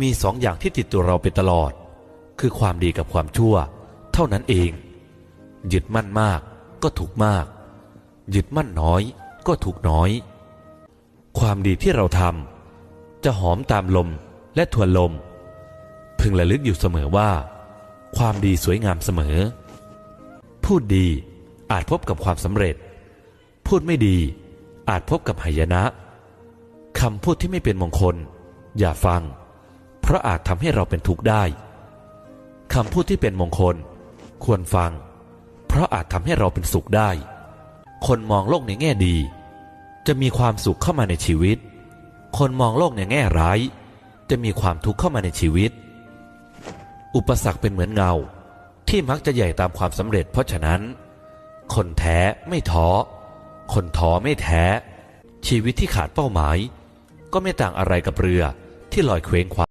มีสองอย่างที่ติดตัวเราไปตลอด คือความดีกับความชั่ว เท่านั้นเอง ยึดมั่นมากก็ถูกมาก ยึดมั่นน้อยก็ถูกน้อย ความดีที่เราทำจะหอมตามลมและทวนลม พึงระลึกอยู่เสมอว่า ความดีสวยงามเสมอ พูดดีอาจพบกับความสำเร็จ พูดไม่ดีอาจพบกับหายนะคำพูดที่ไม่เป็นมงคล อย่าฟัง ราะอาจทำให้เราเป็นทุกข์ได้คำพูดที่เป็นมงคล ควรฟัง เพราะอาจทำให้เราเป็นสุขได้ คนมองโลกในแง่ดี จะมีความสุขเข้ามาในชีวิต คนมองโลกในแง่ร้าย จะมีความทุกข์เข้ามาในชีวิต อุปสรรคเป็นเหมือนเงา ที่มักจะใหญ่ตามความสำเร็จ เพราะฉะนั้น คนแท้ไม่ท้อ คนท้อไม่แท้ ชีวิตที่ขาดเป้าหมาย ก็ไม่ต่างอะไรกับเรือที่ลอยเคว้งคว้าง